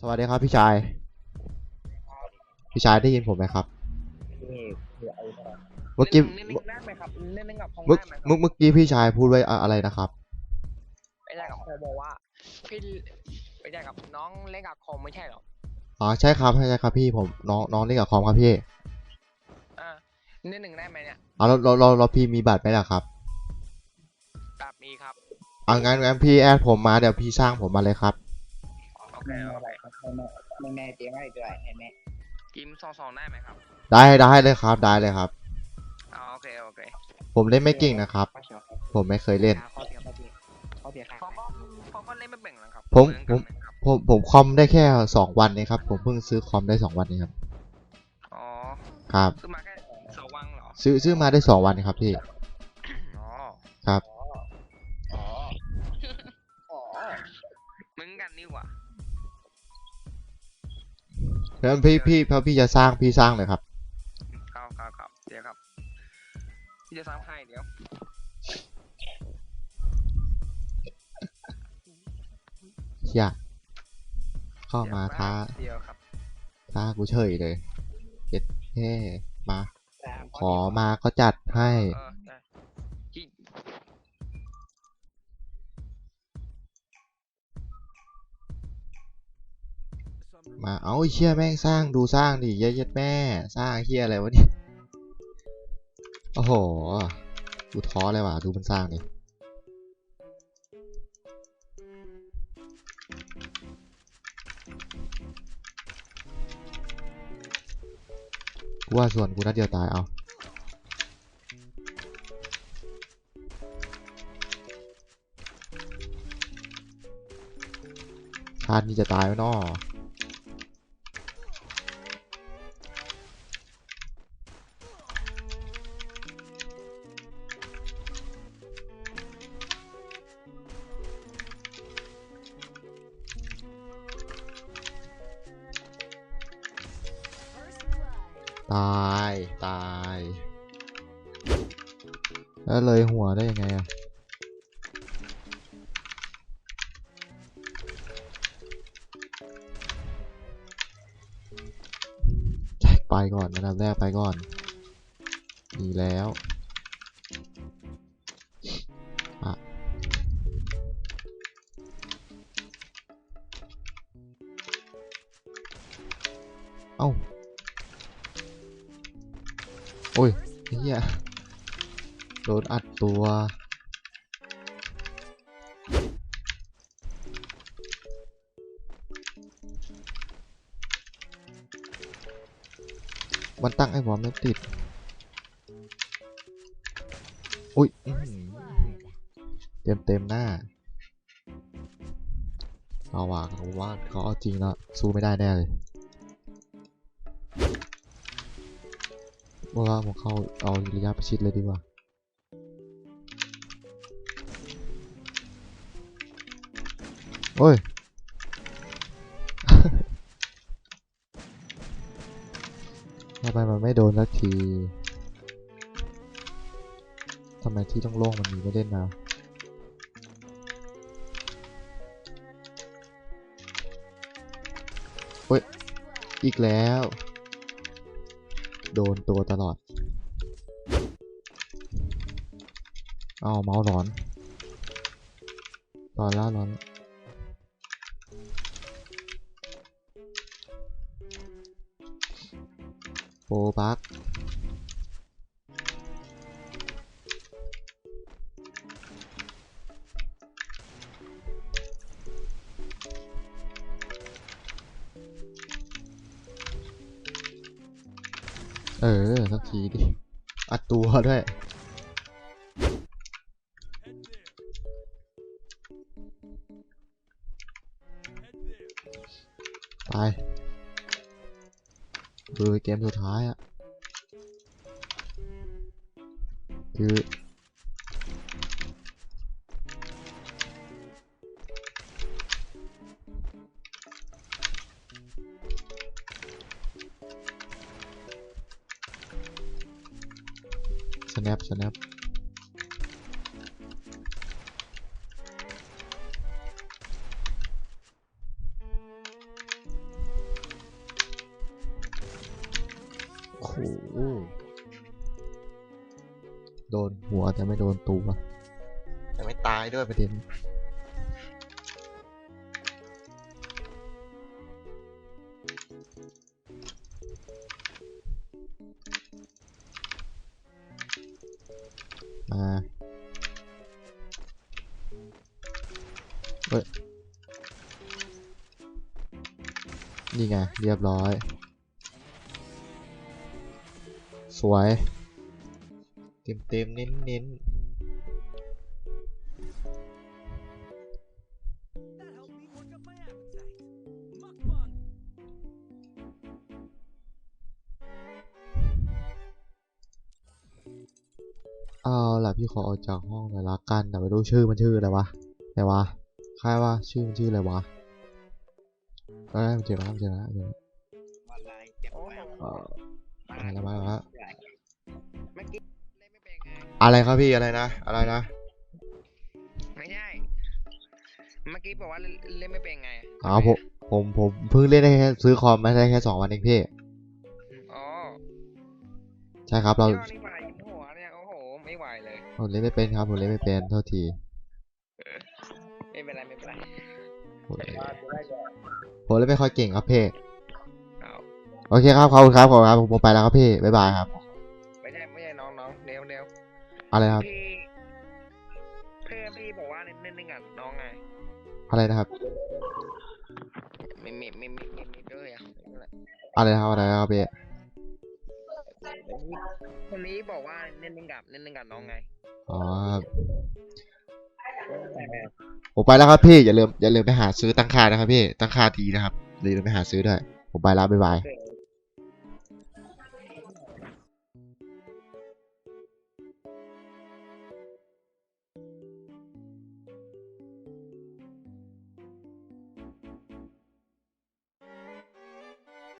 สวัสดีครับพี่ชาย พี่ชายได้ยินผมไหมครับ นี่คือไอ้ตอนเมื่อกี้เล่นเล่นได้ไหมครับเล่นเล่นกับคอมเมื่อได้ไหมครับเมื่อเมื่อกี้พี่ชายพูดไว้อะอะไรนะครับ ไม่ได้กับคอมบอกว่าพี่ไม่ได้กับน้องเล่นกับคอมไม่ใช่หรออ๋อใช่ครับใช่ครับพี่ผมน้องน้องเล่นกับคอมครับพี่อ่าเล่นหนึ่งได้ไหมเนี่ยเอาเราเราเราเราพี่มีบัตรไหมล่ะครับแบบมีครับ เอางั้นงั้นพี่แอดผมมาเดี๋ยวพี่สร้างผมมาเลยครับโอเคไม่โออะไรเคครับไม่แม่ไม่แม่เตรียมให้ด้วยเห็นไหมกิมสองสองได้ไหมครับได้ได้เลยครับได้เลยครับ อ๋อโอเคโอเคผมเล่นไม่เก่งนะครับ ข้อเขียวครับผมไม่เคยเล่น ข้อเขียวข้อเขียวข้อเขียวครับเขาก็เขาก็เล่นไม่เบ่งนะครับผมเหอนกันไหครับผมผมคอมได้แค่สองวันเองครับ ผมเพิ่งซื้อคอมได้สองวันเองครับอ๋อครับ คือมาแค่สองวังเหรอซื้อซื้อมาได้สองวันครับพี่ อ๋อครับ อ๋ออ๋อเหมือนกันนี่หว่า แล้วพี่พี่พอพี่จะสร้างพี่สร้างเลยครับครับครับครับเดี๋ยวครับพี่จะสร้างให้เดี๋ยวเชี่ยเข้ามาท้าเดี๋ยวครับท้ากูเฉยเลยเจ็ดเท่มาสามขอมาก็จัดให้ เอ มาเอาเชี่ยแม่งสร้างดูสร้างดิเยอะๆแม่ สร้างเชี่ยอะไรวะเนี่ยโอ้โหกูท้อเลยว่ะดูมันสร้างดิกูว่าส่วนกูนัดเดียวตายเอาชาตินี้จะตายไหมน้อ ตายตาย แล้วเลยหัวได้ยังไงอะแจ็คไปก่อนอันดับแรกไปก่อนดีแล้วอะเอ้า โอ้ยเฮียโดนอัดตัวมันตั้งไอ้บอมไม่ติด อุ้ยเต็มเต็มหน้า เอาว่ะเขาว่าเขาเอาจริงแล้วสู้ไม่ได้แน่เลย ว่าผมเข้าเอาระยะประชิดเลยดีกว่าโอ้ย ทำไมมันไม่โดนสักที ทำไมที่ต้องโล่งมันมีไม่เล่นนะเฮ้ย อีกแล้ว โดนตัวตลอด เอาเมาส์ร้อนร้อนแล้วร้อนแล้วโปบัก ออ สักทีดิ อัดตัวด้วย ไปดูเกมสุดท้ายอะคือ snap snap โอ้โหโดนหัวแต่ไม่โดนตัวแต่ไม่ตายด้วยประเด็น มาเฮ้ยนี่ไง เรียบร้อย สวย เต็มเต็มๆเน้นเน้น เอาล่ะพี่ขอออกจากห้องหน่อยละกันแต่ไม่รู้ชื่อมันชื่ออะไรวะไหนวะใครวะชื่อมันชื่ออะไรวะเอ้ยมันเจอแล้วมันเจอแล้วเจอแล้ววันไรเจ็บแปดเอ่อมาแล้วมาแล้ว เมื่อกี้เล่นไม่เป็นไงอะไรครับพี่อะไรนะอะไรนะไม่ใช่เมื่อกี้บอกว่าเล่นเล่นไม่เป็นไงอ๋อผมผมผมเพิ่งเล่นได้แค่ซื้อคอมมาได้แค่สองวันเองพี่ อ๋อใช่ครับเรา ยอดนี่ ผมเล่นไม่เป็นครับผมเล่นไม่เป็นโทษทีไม่เป็นไรไม่เป็นไรผมผมเล่นไม่ค่อยเก่งครับพี่เอาโอเคครับขอบคุณครับขอบคุณครับผมไปแล้วครับพี่บ๊ายบายครับไม่ใช่ไม่ใช่น้องน้องเร็วเร็วอะไรครับพี่เพื่อนพี่บอกว่าเล่นเล่นเล่นกับน้องไงอะไรนะครับไม่มีไม่มีไม่มีด้วยอะไม่เป็นไรอะไรนะครับอะไรนะครับพี่ คนนี้บอกว่าเล่นเล่นกับเล่นเล่นกับน้องไงอ๋อครับผมไปแล้วครับพี่อย่าลืมอย่าลืมไปหาซื้อตั้งค่านะครับพี่ตั้งค่าดีนะครับอย่าลืมไปหาซื้อด้วยผมไปแล้วบ๊ายบายเออ